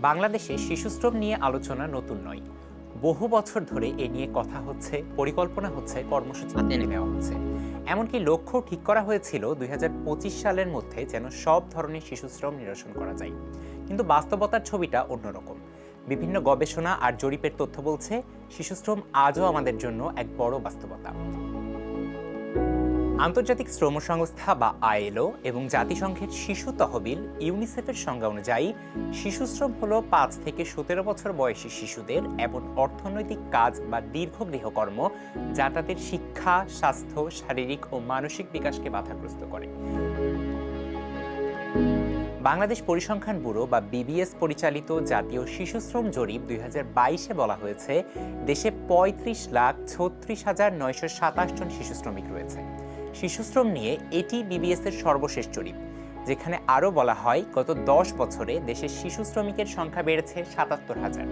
বাংলাদেশে শিশুশ্রম নিয়ে আলোচনা নতুন নয়। বহু বছর ধরে এ নিয়ে কথা হচ্ছে পরিকল্পনা হচ্ছে কর্মসূচি হাতে নেওয়া হচ্ছে। এমনকি লক্ষ্য ঠিক করা হয়েছিল দুই হাজার পঁচিশ সালের মধ্যে যেন সব ধরনের শিশুশ্রম নিরসন করা যায়। কিন্তু বাস্তবতার ছবিটা অন্যরকম। বিভিন্ন গবেষণা আর জরিপের তথ্য বলছে শিশুশ্রম আজও আমাদের জন্য এক বড় বাস্তবতা। আন্তর্জাতিক শ্রম সংস্থা বা আইএলও এবং জাতিসংঘের শিশু তহবিল ইউনিসেফের সংজ্ঞা অনুযায়ী শিশুশ্রম হল পাঁচ থেকে সতেরো বছর বয়সী শিশুদের এমন অর্থনৈতিক কাজ বা দীর্ঘ গৃহকর্ম যা তাদের শিক্ষা, স্বাস্থ্য, শারীরিক ও মানসিক বিকাশকে বাধাগ্রস্ত করে। বাংলাদেশ পরিসংখ্যান ব্যুরো বা বিবিএস পরিচালিত জাতীয় শিশুশ্রম জরিপ দুই বাইশে বলা হয়েছে, দেশে পঁয়ত্রিশ লাখ ছত্রিশ হাজার নয়শো সাতাশ জন শিশু শ্রমিক রয়েছে। শিশুশ্রম নিয়ে এটি বিবিএস এর সর্বশেষ জরিপ যেখানে আরও বলা হয় গত দশ বছরে দেশের শিশু শ্রমিকের সংখ্যা বেড়েছে সাতাত্তর হাজার।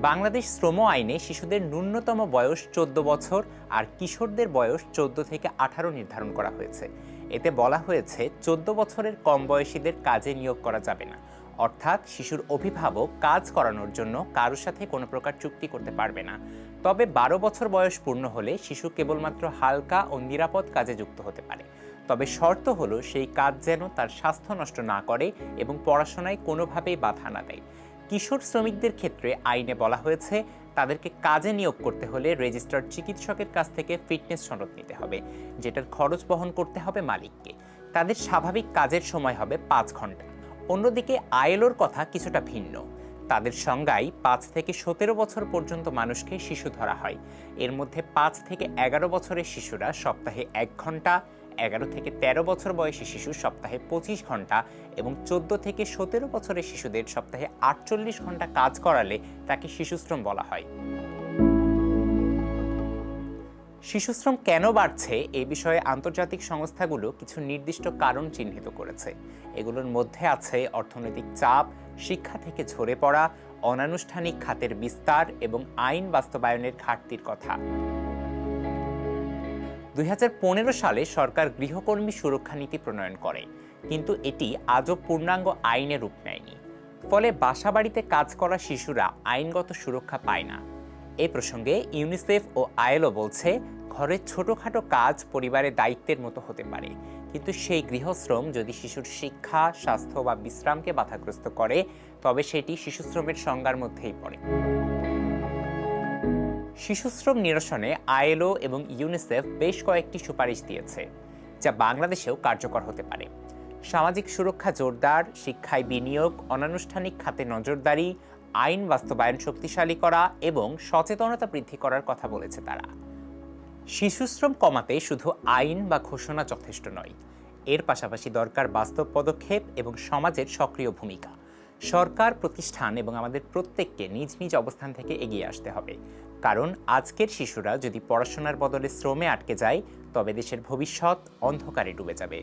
বাংলাদেশ শ্রম আইনে শিশুদের ন্যূনতম বয়স চোদ্দ বছর আর কিশোরদের বয়স চোদ্দ থেকে আঠারো নির্ধারণ করা হয়েছে। এতে বলা হয়েছে, চোদ্দ বছরের কম বয়সীদের কাজে নিয়োগ করা যাবে না। অর্থাৎ শিশুর অভিভাবক কাজ করানোর জন্য কারোর সাথে কোনো প্রকার চুক্তি করতে পারবে না। তবে বারো বছর বয়স পূর্ণ হলে শিশু কেবলমাত্র হালকা ও নিরাপদ কাজে যুক্ত হতে পারে। তবে শর্ত হলো সেই কাজ যেন তার স্বাস্থ্য নষ্ট না করে এবং পড়াশোনায় কোনোভাবেই বাধা না দেয়। কিশোর শ্রমিকদের ক্ষেত্রে আইনে বলা হয়েছে, তাদেরকে কাজে নিয়োগ করতে হলে রেজিস্টার্ড চিকিৎসকের কাছ থেকে ফিটনেস সনদ নিতে হবে, যেটার খরচ বহন করতে হবে মালিককে। তাদের স্বাভাবিক কাজের সময় হবে পাঁচ ঘণ্টা। অন্যদিকে আয়েলোর কথা কিছুটা ভিন্ন। তাদের সংজ্ঞায় পাঁচ থেকে সতেরো বছর পর্যন্ত মানুষকে শিশু ধরা হয়। এর মধ্যে পাঁচ থেকে এগারো বছরের শিশুরা সপ্তাহে এক ঘণ্টা, এগারো থেকে ১৩ বছর বয়সী শিশু সপ্তাহে পঁচিশ ঘণ্টা এবং চোদ্দ থেকে সতেরো বছরের শিশুদের সপ্তাহে আটচল্লিশ ঘণ্টা কাজ করালে তাকে শিশুশ্রম বলা হয়। শিশুশ্রম কেন বাড়ছে এ বিষয়ে আন্তর্জাতিক সংস্থাগুলো কিছু নির্দিষ্ট কারণ চিহ্নিত করেছে। এগুলোর মধ্যে আছে অর্থনৈতিক চাপ, শিক্ষা থেকে ঝরে পড়া, অনানুষ্ঠানিক খাতের বিস্তার এবং আইন বাস্তবায়নের ঘাটতির কথা। দুই হাজার পনেরো সালে সরকার গৃহকর্মী সুরক্ষা নীতি প্রণয়ন করে, কিন্তু এটি আজও পূর্ণাঙ্গ আইনে রূপ নেয়নি। ফলে বাসাবাড়িতে কাজ করা শিশুরা আইনগত সুরক্ষা পায় না। এ প্রসঙ্গে ইউনিসেফ ও আইএলও বলছে, ঘরের ছোটখাটো কাজ পরিবারের দায়িত্বের মতো হতে পারে। কিন্তু সেই গৃহশ্রম যদি শিশুর শিক্ষা, স্বাস্থ্য বা বিশ্রামকে বাধাগ্রস্ত করে, তবে সেটি শিশুশ্রমের সংজ্ঞার মধ্যেই পড়ে। শিশুশ্রম নিরসনে আইএলও এবং ইউনিসেফ বেশ কয়েকটি সুপারিশ দিয়েছে, যা বাংলাদেশেও কার্যকর হতে পারে। সামাজিক সুরক্ষা জোরদার, শিক্ষায় বিনিয়োগ, অনানুষ্ঠানিক খাতে নজরদারি, আইন বাস্তবায়ন শক্তিশালী করা এবং সচেতনতা বৃদ্ধি করার কথা বলেছে তারা। শিশুশ্রম কমাতে শুধু আইন বা ঘোষণা যথেষ্ট নয়, এর পাশাপাশি দরকার বাস্তব পদক্ষেপ এবং সমাজের সক্রিয় ভূমিকা। সরকার, প্রতিষ্ঠান এবং আমাদের প্রত্যেককে নিজ নিজ অবস্থান থেকে এগিয়ে আসতে হবে, কারণ আজকের শিশুরা যদি পড়াশোনার বদলে শ্রমে আটকে যায়, তবে দেশের ভবিষ্যৎ অন্ধকারে ডুবে যাবে।